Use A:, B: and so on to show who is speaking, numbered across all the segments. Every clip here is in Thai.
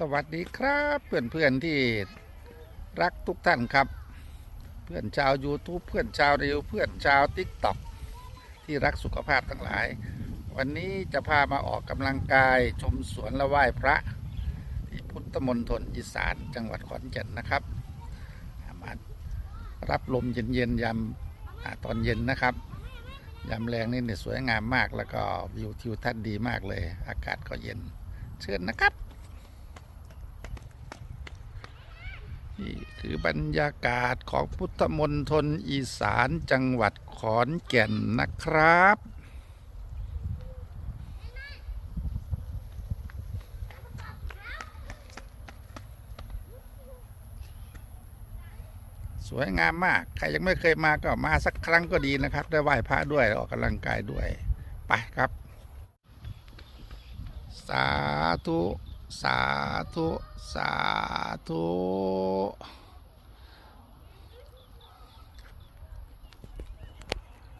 A: สวัสดีครับเพื่อนเพื่อนๆที่รักทุกท่านครับ เพื่อนชาว YouTube เพื่อนชาวเรียวเพื่อนชาว t ิ k t o k ที่รักสุขภาพทั้งหลาย วันนี้จะพามาออกกำลังกายชมสวนและไหว้พระ ที่พุทธมณฑลอีสานจังหวัดขอนแก่นนะครับมารับลมเย็นๆยามตอนเย็นนะครับยามแรงนี่เนี่ยสวยงามมากแล้วก็วิวทิวทัศน์ดีมากเลย อากาศก็เย็นเชิญนะครับ นี่คือ บรรยากาศของพุทธมณฑลอีสานจังหวัดขอนแก่นนะครับ สวยงามมาก ใครยังไม่เคยมาก็มาสักครั้งก็ดีนะครับ ได้ไหว้พระด้วยออกกำลังกายด้วย ไปครับ สาธุสาธุ สาธุ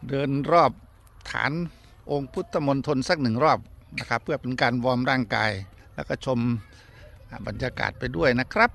A: เดินรอบฐานองค์พุทธมณฑลสักหนึ่งรอบนะครับ เพื่อเป็นการวอร์มร่างกาย แล้วก็ชมบรรยากาศไปด้วยนะครับ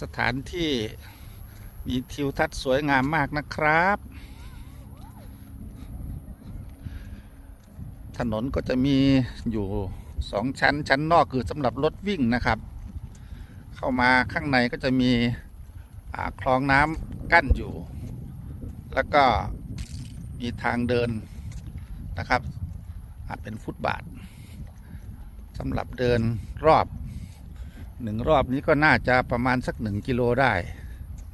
A: สถานที่มีทิวทัศน์สวยงามมากนะครับ ถนนก็จะมีอยู่สองชั้นชั้นนอกคือสำหรับรถวิ่งนะครับ เข้ามาข้างในก็จะมีคลองน้ำกั้นอยู่ แล้วก็มีทางเดินนะครับอ่าเป็นฟุตบาทสำหรับเดินรอบ หนึ่งรอบนี้ก็น่าจะประมาณสักหนึ่งกิโลได้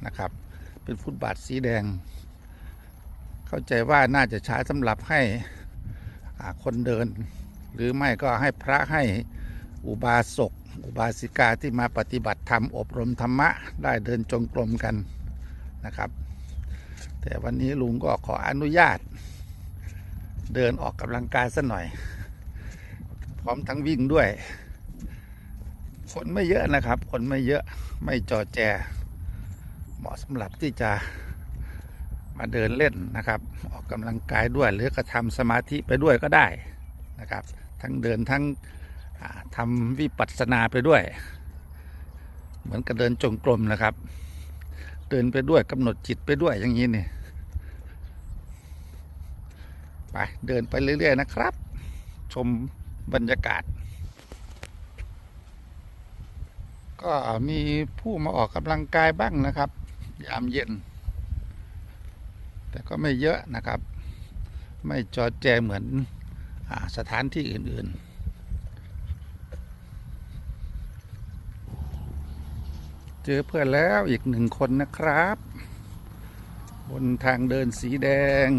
A: นะครับ เป็นฟุตบาทสีแดง เข้าใจว่าน่าจะใช้สำหรับให้คนเดิน หรือไม่ก็ให้พระให้อุบาสกอุบาสิกาที่มาปฏิบัติธรรมอบรมธรรมะได้เดินจงกรมกันนะครับ แต่วันนี้ลุงก็ขออนุญาต เดินออกกำลังกายสักหน่อย พร้อมทั้งวิ่งด้วย คนไม่เยอะนะครับ คนไม่เยอะไม่จอแจ เหมาะสำหรับที่จะมาเดินเล่นนะครับ ออกกำลังกายด้วยหรือกระทำสมาธิไปด้วยก็ได้นะครับ ทั้งเดินทั้งอ่าทำวิปัสสนาไปด้วย เหมือนกับเดินจงกรมนะครับ เดินไปด้วยกำหนดจิตไปด้วยอย่างนี้นี่ไปเดินไปเรื่อย ๆ นะครับ ชมบรรยากาศ ก็มีผู้มาออกกำลังกายบ้างนะครับ ยามเย็น แต่ก็ไม่เยอะนะครับ ไม่จอแจเหมือนอสถานที่อื่นๆเจอเพื่อนแล้วอีกหนึ่งคนนะครับ บนทางเดินสีแดง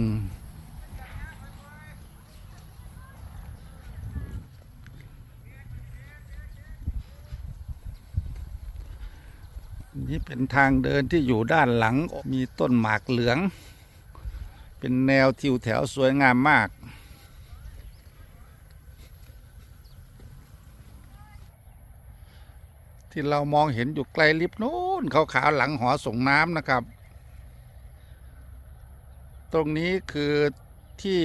A: นี่ เป็นทางเดินที่อยู่ด้านหลังมีต้นหมากเหลือง เป็นแนวทิวแถวสวยงามมาก ที่เรามองเห็นอยู่ไกลลิบนู้นขาวๆหลังหอส่งน้ำนะครับ ตรงนี้คือที่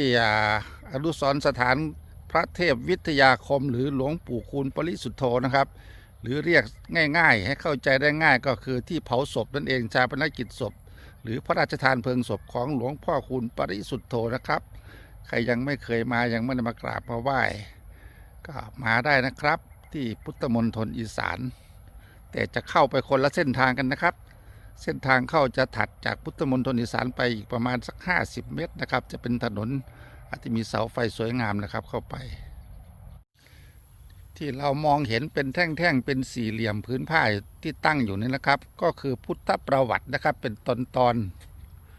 A: อนุสรสถานพระเทพวิทยาคมหรือหลวงปู่คูณปริสุทธโธนะครับ หรือเรียกง่ายๆ ให้เข้าใจได้ง่ายก็คือที่เผาศพนั่นเองชาปนกิจศพ หรือพระราชทานเพลิงศพของหลวงพ่อคูณปริสุทธโธนะครับ ใครยังไม่เคยมายังไม่ได้มากราบมาไหว้ก็มาได้นะครับ ที่พุทธมณฑลอีสาน แต่จะเข้าไปคนละเส้นทางกันนะครับ เส้นทางเข้าจะถัดจากพุทธมณฑลอีสานไปอีกประมาณสัก 50 เมตรนะครับ จะเป็นถนนอาจจะมีเสาไฟสวยงามนะครับเข้าไป ที่เรามองเห็นเป็นแท่งๆ เป็นสี่เหลี่ยมพื้นผ้าที่ตั้งอยู่นี่นะครับ ก็คือพุทธประวัตินะครับ เป็นตอนตอน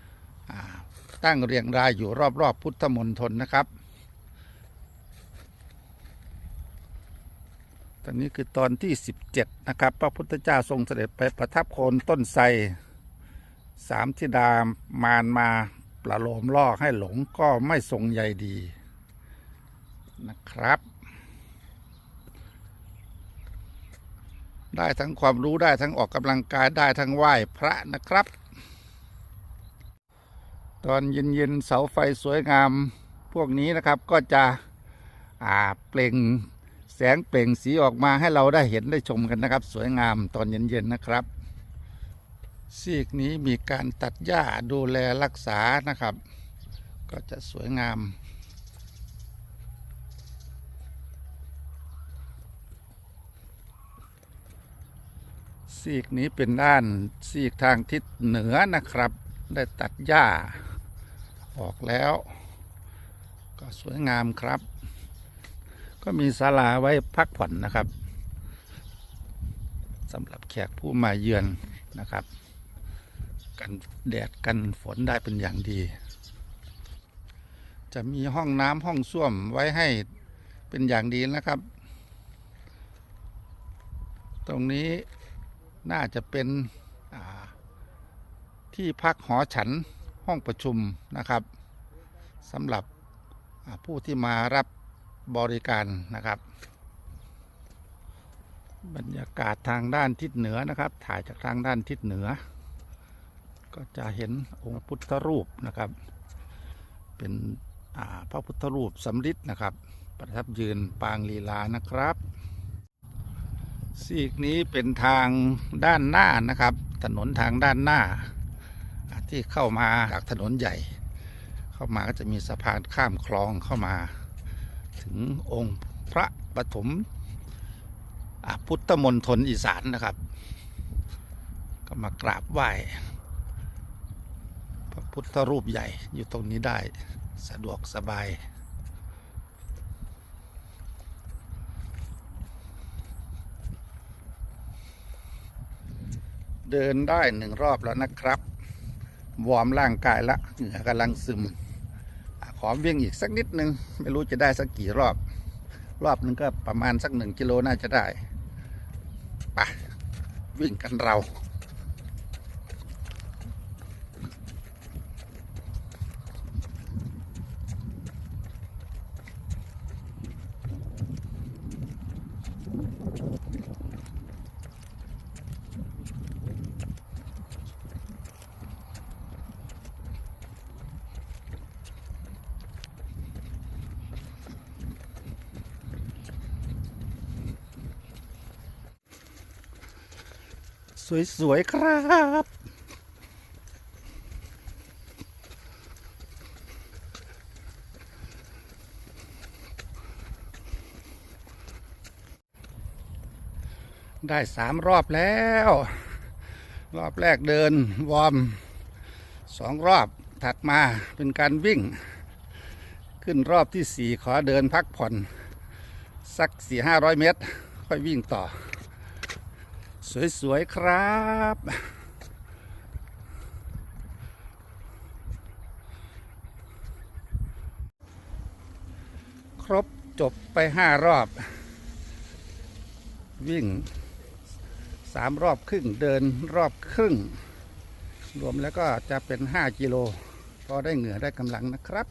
A: ๆตั้งเรียงรายอยู่รอบๆพุทธมณฑลนะครับ ตอนนี้คือตอนที่ 17 นะครับ พระพุทธเจ้าทรงเสด็จไปประทับโคนต้นไทรสามธิดามารมาประโลมล่อให้หลงก็ไม่ทรงใยดีนะครับ ได้ทั้งความรู้ได้ทั้งออกกำลังกายได้ทั้งไหว้พระนะครับ ตอนเย็นๆเสาไฟสวยงามพวกนี้นะครับก็จะอ่าเปล่งแสงเปล่งสีออกมาให้เราได้เห็นได้ชมกันนะครับ สวยงามตอนเย็นๆนะครับซีกนี้มีการตัดหญ้าดูแลรักษานะครับ ก็จะสวยงาม ซีกนี้เป็นด้านซีกทางทิศเหนือนะครับ ได้ตัดหญ้า ออกแล้ว ก็สวยงามครับ ก็มีศาลาไว้พักผ่อนนะครับสำหรับแขกผู้มาเยือนนะครับ กันแดดกันฝนได้เป็นอย่างดี จะมีห้องน้ำห้องส้วมไว้ให้เป็นอย่างดีนะครับ ตรงนี้ น่าจะเป็นที่พักหอฉันห้องประชุมนะครับสำหรับผู้ที่มารับบริการนะครับ บรรยากาศทางด้านทิศเหนือนะครับ ถ่ายจากทางด้านทิศเหนือ ก็จะเห็นองค์พุทธรูปนะครับ เป็นพระพุทธรูปสำริดนะครับ ประทับยืนปางลีลานะครับ ซีกนี้เป็นทางด้านหน้านะครับ ถนนทางด้านหน้า ที่เข้ามาจากถนนใหญ่ เข้ามาก็จะมีสะพานข้ามคลองเข้ามา ถึงองค์พระปฐมพุทธมณฑลอีสานนะครับ ก็มากราบไหว้พระพุทธรูปใหญ่อยู่ตรงนี้ได้สะดวกสบาย เดินได้หนึ่งรอบแล้วนะครับ วอร์มร่างกายละเหงื่อกำลังซึม ขอวิ่งอีกสักนิดนึง ไม่รู้จะได้สักกี่รอบ รอบหนึงก็ประมาณสักหนึ่งกิโลน่าจะได้ไปวิ่งกันเรา สวย ๆ ครับ ได้สามรอบแล้ว รอบแรกเดิน วอร์มสองรอบถัดมาเป็นการวิ่ง ขึ้นรอบที่สี่ขอเดินพักผ่อน สักสี่ห้าร้อยเมตร ค่อยวิ่งต่อ สวย ๆ ครับ ครบจบไปห้ารอบ วิ่งสามรอบครึ่งเดินรอบครึ่ง รวมแล้วก็จะเป็น 5 กิโลพอได้เหงื่อได้กำลังนะครับ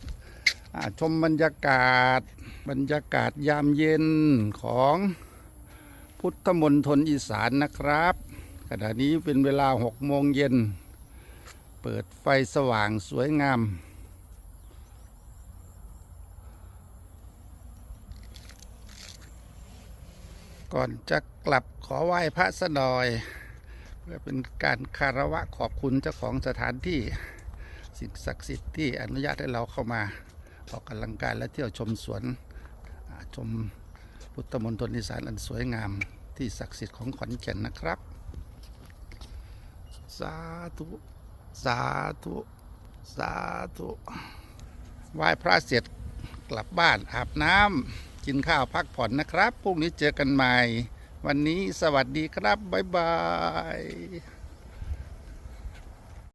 A: ชมบรรยากาศบรรยากาศยามเย็นของ พุทธมนฑลอีสานนะครับ ขณะนี้เป็นเวลาหกโมงเย็น เปิดไฟสว่างสวยงาม ก่อนจะกลับขอไหว้พระสนอย เพื่อเป็นการคารวะขอบคุณเจ้าของสถานที่สิ่งศักดิ์สิทธิ์ที่อนุญาตให้เราเข้ามาออกกำลังกายและเที่ยวชมสวนชม พุทธมณฑลอีสานอันสวยงามที่ศักดิ์สิทธิ์ของขอนแก่นนะครับ สาธุ สาธุ สาธุไหว้พระเสร็จกลับบ้านอาบน้ำกินข้าวพักผ่อนนะครับพรุ่งนี้เจอกันใหม่ วันนี้สวัสดีครับ บ๊ายบาย